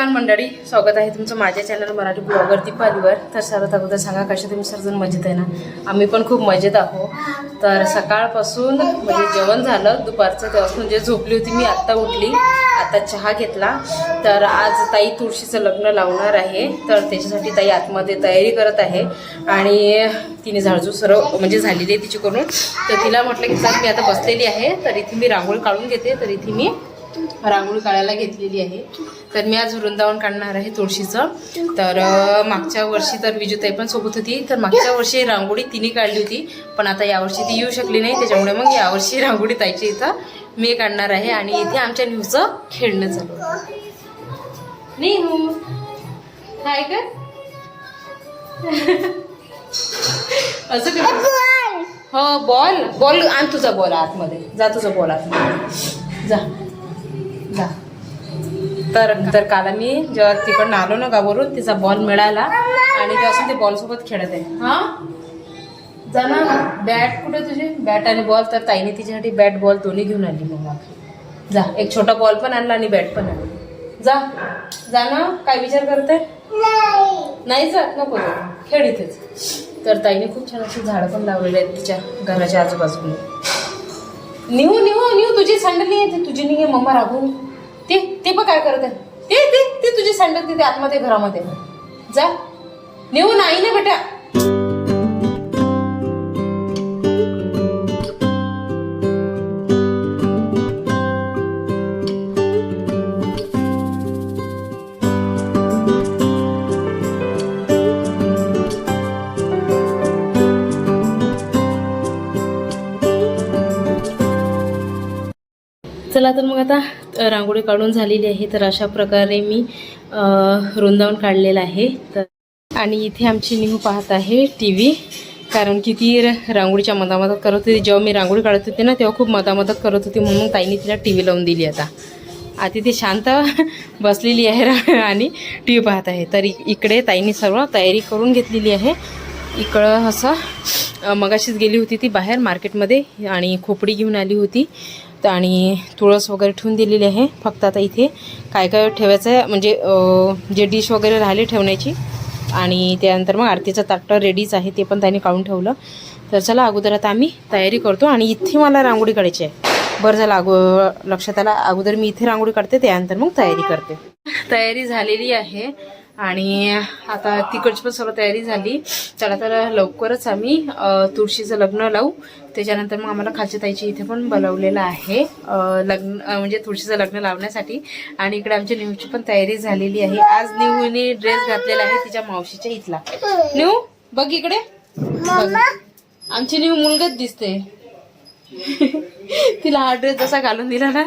नमस्कार मंडळी स्वागत आहे तुमचं माझ्या चॅनल मराठी ब्लॉगर दीपालीवर तर सर्वात अगोदर सांगा कसे तुम्ही सर्वजण मजेत आहे ना? आम्ही पण खूप मजेत आहो तर सकाळपासून म्हणजे जेवण झालं दुपारचं तेव्हापासून जे झोपली होती मी आत्ता उठली. आता चहा घेतला. तर आज ताई तुळशीचं लग्न लावणार आहे. तर त्याच्यासाठी ताई आतमध्ये तयारी करत आहे. आणि तिने झाडझूड सर्व म्हणजे झालेली आहे तिची करून तर तिला म्हटलं की सर मी आता बसलेली आहे. तर इथे मी रांगोळी काढून घेते. तर इथे मी रांगोळी काढायला घेतलेली आहे. तर मी आज वृंदावन काढणार आहे तुळशीचं. तर मागच्या वर्षी तर विजूताई पण सोबत होती. तर मागच्या वर्षी रांगोळी तिने काढली होती. पण आता यावर्षी ती येऊ शकली नाही. त्याच्यामुळे मग यावर्षी रांगोळी ताईची इथं मी काढणार आहे. आणि इथे आमच्या न्यूचं खेळणं चालू. निहू काय का? असं कर हो बॉल. बॉल आण तुझा बॉल आतमध्ये. जा तुझा बॉल आतमध्ये. जा. तर तर काल मी जेव्हा तिकडनं आलो ना गावावरून तिचा बॉल मिळाला आणि तेव्हापासून ते बॉल सोबत खेळत आहे. हा? जा ना. बॅट कुठे तुझी? बॅट आणि बॉल तर ताईने तिच्यासाठी बॅट बॉल दोन्ही घेऊन आली मग. जा एक छोटा बॉल पण आणला आणि बॅट पण आणली. जा जा ना. काय विचार करते? नाही जात नको. खेळ इथेच. तर ताईने खूप छान अशी झाडं पण लावलेली आहेत तिच्या घराच्या आजूबाजूने निहू निहू निहू तुझी सँडल आहे तुझी नाही मम्मा रागून ते ती पण काय करत? आहे ते ते ते तुझी सँडल तिथे आतमध्ये घरामध्ये. जा. नेऊ नाही ना बेटा. चला तर मग आता रांगोळी काढून झालेली आहे. तर अशा प्रकारे मी रुंदावून काढलेलं आहे. तर आणि इथे आमची निहू पाहत आहे टी व्ही कारण की ती र- रांगोळीच्या मधामधात करत होती. जेव्हा मी रांगोळी काढत होते ना तेव्हा खूप मधामधात करत होती. म्हणून ताईने तिला टी व्ही लावून दिली आता. आता ती शांत बसलेली आहे आणि टी व्ही पाहत आहे. तर इकडे ताईने सर्व तयारी करून घेतलेली आहे. इकडं असं मगाशीच गेली होती ती बाहेर मार्केटमध्ये आणि खोपडी घेऊन आली होती. तर आणि तुळस वगैरे ठेवून दिलेली आहे. फक्त आता इथे काय काय ठेवायचं आहे म्हणजे जे डिश वगैरे राहिले ठेवण्याची आणि त्यानंतर मग आरतीचं ताटं रेडीच आहे ते पण त्यांनी काढून ठेवलं. तर चला अगोदर आता आम्ही तयारी करतो आणि इथे मला रांगोळी काढायची आहे. बरं झालं अगो लक्षात आला. अगोदर मी इथे रांगोळी काढते त्यानंतर मग तयारी करते. तयारी झालेली आहे. आणि आता तिकडची पण सर्व तयारी झाली. चला तर लवकरच आम्ही तुळशीचं लग्न लावू. त्याच्यानंतर मग आम्हाला खालच्या ताईची इथे पण बोलावलेलं आहे. लग्न म्हणजे तुळशीचं लग्न लावण्यासाठी. आणि इकडे आमच्या न्यूची पण तयारी झालेली आहे. आज न्यूने ड्रेस घातलेला आहे तिच्या मावशीच्या इथला. न्यू बघ इकडे. बघ. आमची न्यू मुलगाच दिसते. तिला हा ड्रेस जसा घालून दिला ना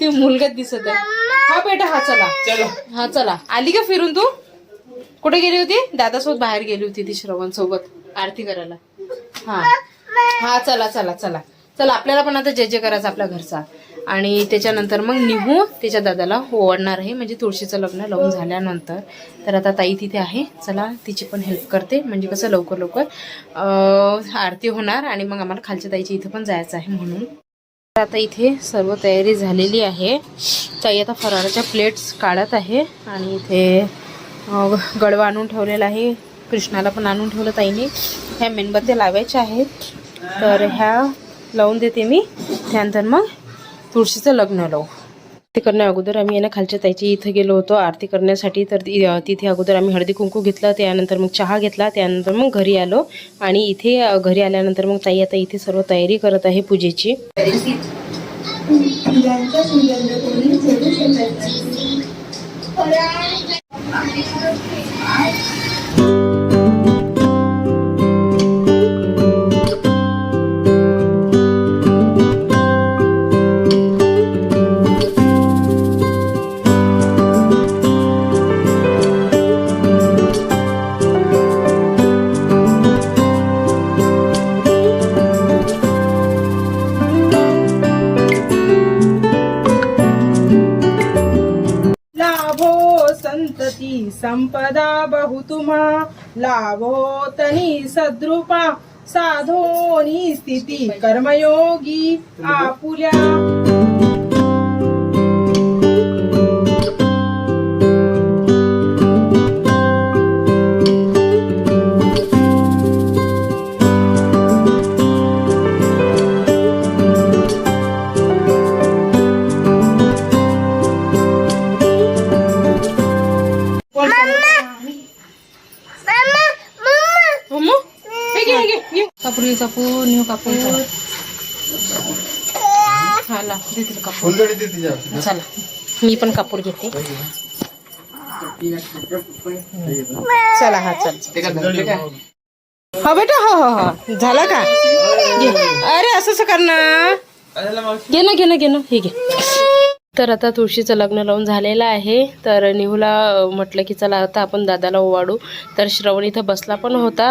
ती मुलगाच दिसत आहे. हा बेटा हा चला. हा चला. आली का फिरून तू? कुठे गेली होती? दादासोबत बाहेर गेली होती ती श्रवण सोबत आरती करायला. हा. हा चला चला चला. चला आपल्याला पण आता जय जय करायचं आपल्या घरचा. आणि त्याच्यानंतर मग निहू त्याच्या दादाला ओवाळणार आहे. म्हणजे तुळशीचं लग्न लावून झाल्यानंतर. तर आता ताई तिथे आहे. चला तिची पण हेल्प करते. म्हणजे कसं लवकर लवकर आरती होणार आणि मग आम्हाला खालच्या ताईची इथे पण जायचं आहे म्हणून. तर आता इथे सर्व तयारी झालेली आहे. ताई आता फराळाच्या प्लेट्स काढत आहे आणि इथे गडवा आणून ठेवलेला आहे. कृष्णाला पण आणून ठेवलं ताईने. ह्या मेणबत्त्या लावायच्या आहेत. तर ह्या लावून देते मी. त्यानंतर मग तुळशीचं लग्न लावू. ते करण्या अगोदर आम्ही यांना ना खालच्या ताईची इथं गेलो होतो आरती करण्यासाठी. तर तिथे अगोदर आम्ही हळदी कुंकू घेतलं त्यानंतर मग चहा घेतला त्यानंतर मग घरी आलो. आणि इथे घरी आल्यानंतर मग ताई आता इथे सर्व तयारी करत आहे पूजेची. Thank you. संपदा बहुतुमा लाभोतनी सद्रुपा साधोनी स्थिती कर्मयोगी आपुल्या। कापूर कापूर निहू कापूर चला. मी पण कापूर घेते. चला हा चल. हो बेटा हो हो हो. झाला का? अरे असं असं कर ना. घे ना घे ना घे ना. हे घे. तर आता तुळशीचं लग्न लावून झालेलं आहे. तर निहूला म्हटलं की चला आता आपण दादाला ओवाडू तर श्रवण इथं बसला पण होता.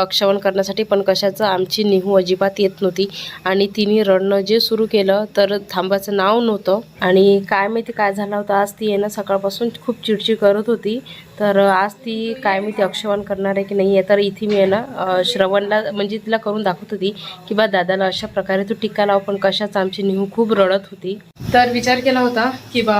अक्षवण करण्यासाठी पण कशाचं आमची निहू अजिबात येत नव्हती. आणि तिने रडणं जे सुरू केलं तर थांबायचं नाव नव्हतं. आणि काय माहिती काय झालं होतं आज ती येणं सकाळपासून खूप चिडचिड करत होती. तर आज ती काय माहिती अक्षवण करणार आहे की नाही आहे तर इथे मी आहे ना श्रवणला म्हणजे तिला करून दाखवत होती की बा दादाला अशा प्रकारे तू टिक्का लाव पण कशाच आमची निहू खूप रडत होती. तर विचार केला होता की बा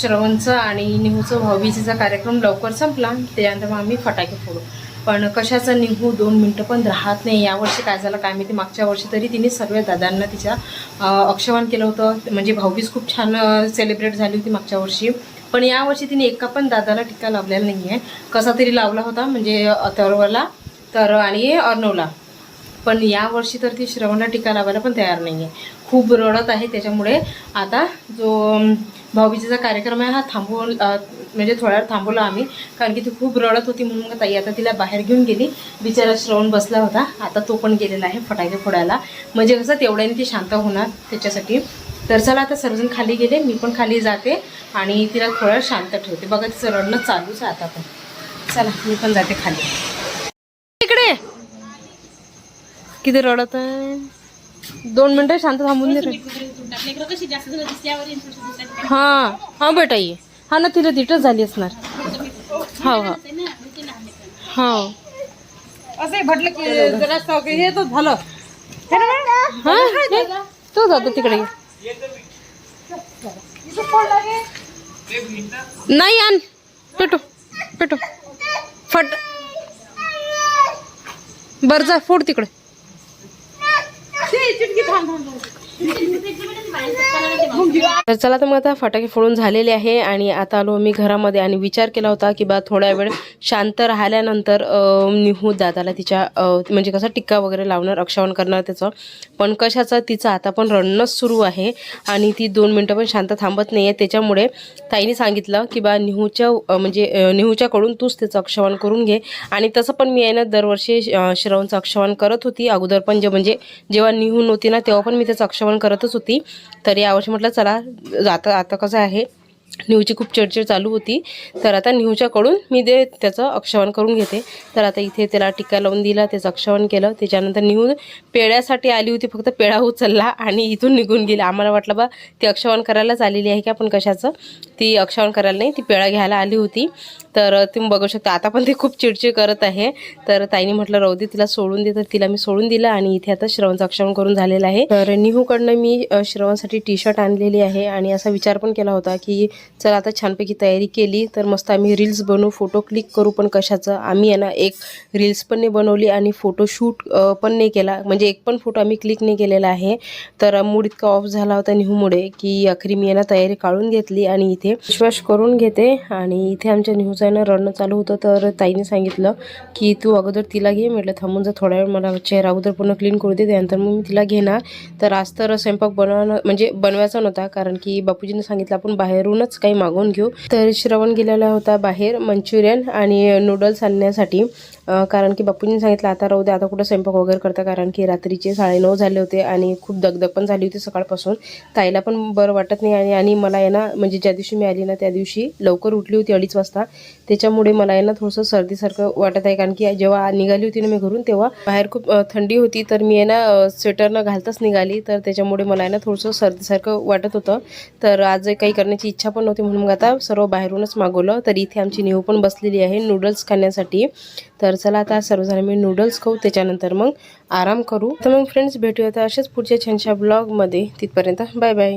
श्रवणचं आणि निहूचं भाऊबीजेचा कार्यक्रम लवकर संपला त्यानंतर मग आम्ही फटाके फोडू. पण कशाचा निघू दोन मिनटं पण राहत नाही यावर्षी काय झालं काय माहिती मागच्या वर्षी तरी तिने सर्व दादांना तिच्या अक्षवान अक्षवण केलं होतं. म्हणजे भाऊबीज खूप छान सेलिब्रेट झाली होती मागच्या वर्षी. पण यावर्षी तिने एका पण दादाला टिक्का लावलेला नाही आहे कसा तरी लावला होता म्हणजे अथर्वला तर आणि अर्णवला पण यावर्षी तर ती श्रवणला टीका लावायला पण तयार नाही आहे खूप रडत आहे त्याच्यामुळे आता जो भाऊबीजेचा कार्यक्रम आहे हा थांबवून म्हणजे थोड्या वेळ थांबवला आम्ही. कारण की ती खूप रडत होती म्हणून ताई आता तिला बाहेर घेऊन गेली. बिचारा श्रवण बसला होता. आता तो पण गेलेला आहे फटाके फोडायला. म्हणजे कसं तेवढ्याने ती शांत होणार त्याच्यासाठी. तर चला आता सर्वजण खाली गेले मी पण खाली जाते आणि तिला थोडं शांत ठेवते. बघा तिचं रडणं चालूच आहे आता पण. चला मी पण जाते खाली. इकडे! किती रडत आहे? दोन मिनिटं शांत थांबून दे. हा हा बेटा ये हा ना तिला तिथंच झाली असणार. हो हो. हो. असं म्हटलं की जरा हे तर झालं. तो जातो तिकडे. नाही आण. पेटो पेटो फट. बर जा फोड तिकडे. तर चला तर मग आता फटाके फोडून झालेले आहे आणि आता आलो मी घरामध्ये आणि विचार केला होता की बा थोड्या वेळ शांत राहिल्यानंतर निहू दादाला तिच्या म्हणजे कसं टिक्का वगैरे लावणार अक्षावण करणार त्याचं. पण कशाचं तिचं आता पण रडणंच सुरू आहे आणि ती दोन मिनटं पण शांत थांबत नाही आहे त्याच्यामुळे ताईने सांगितलं की बा निहूच्या म्हणजे निहूच्याकडून तूच त्याचं अक्षवण करून घे. आणि तसं पण मी आहे ना दरवर्षी श्रवणचं अक्षवण करत होती. अगोदर पण जे म्हणजे जेव्हा निहू नव्हती ना तेव्हा पण मी त्याचं जेवण करतच होती. तर यावर्षी म्हटलं चला आता आता कसं आहे निहूची खूप चिडचिड चालू होती. तर आता निहूच्याकडून मी ते त्याचं अक्षवण करून घेते. तर आता इथे त्याला टिक्का लावून दिला त्याचं अक्षवण केलं. त्याच्यानंतर निहू पेड्यासाठी आली होती फक्त पेढा उचलला आणि इथून निघून गेली. आम्हाला वाटलं बा ती अक्षवण करायलाच आलेली आहे का पण कशाचं? ती अक्षवण करायला नाही ती पेढा घ्यायला आली होती. तर तुम्ही बघू शकता आता पण ती खूप चिडचिड करत आहे. तर ताईने म्हटलं राहू दे तिला सोडून दे. तर तिला मी सोडून दिलं आणि इथे आता श्रवणचं अक्षवण करून झालेलं आहे. तर निहूकडनं मी श्रवणसाठी टी शर्ट आणलेली आहे आणि असा विचार पण केला होता की चल आता छानपैकी तयारी केली. तर मस्त आम्ही रील्स बनवू फोटो क्लिक करू पण कशाचं. आम्ही यांना एक रील्स पण नाही बनवली आणि फोटोशूट पण नाही केला. म्हणजे एक पण फोटो आम्ही क्लिक नाही केलेला आहे. तर मूड इतका ऑफ झाला होता निहूमुळे की अखेरी मी यांना तयारी काढून घेतली आणि इथे विश्वास करून घेते. आणि इथे आमच्या न्यूज आहे ना रडणं चालू होतं. तर ताईने सांगितलं की तू अगोदर तिला घे. म्हटलं थांबून जर थोड्या वेळ मला चेहरा अगोदर पूर्ण क्लीन करू दे. त्यानंतर मग मी तिला घेणार. तर आज तर स्वयंपाक बनवणं म्हणजे बनवायचा नव्हता. कारण की बापूजीने सांगितलं आपण बाहेरूनच काही मागवून घेऊ. तर श्रवण गेलेला होता बाहेर मंचुरियन आणि नूडल्स आणण्यासाठी. कारण की बापूजीने सांगितलं आता राहू दे आता कुठं स्वयंपाक वगैरे करता. कारण की रात्रीचे साडेनऊ झाले होते आणि खूप दगदग पण झाली होती सकाळपासून. ताईला पण बरं वाटत नाही आणि आणि मला आहे ना म्हणजे ज्या दिवशी मी आली ना त्या दिवशी लवकर उठली होती अडीच वाजता. त्याच्यामुळे मला आहे ना थोडंसं सर्दीसारखं वाटत आहे. कारण की जेव्हा निघाली होती ना मी घरून तेव्हा बाहेर खूप थंडी होती. तर मी आहे ना स्वेटर न घालताच निघाली. तर त्याच्यामुळे मला आहे ना थोडंसं सर्दीसारखं वाटत होतं. तर आज काही करण्याची इच्छा पण नव्हती म्हणून मग आता सर्व बाहेरूनच मागवलं. तर इथे आमची नेहू पण बसलेली आहे नूडल्स खाण्यासाठी. तर चला आता सर्वजण मी नूडल्स खाऊ. त्याच्यानंतर मग आराम करू. तर मग फ्रेंड्स भेटूया तर असेच पुढच्या छानशा ब्लॉगमध्ये तिथपर्यंत बाय बाय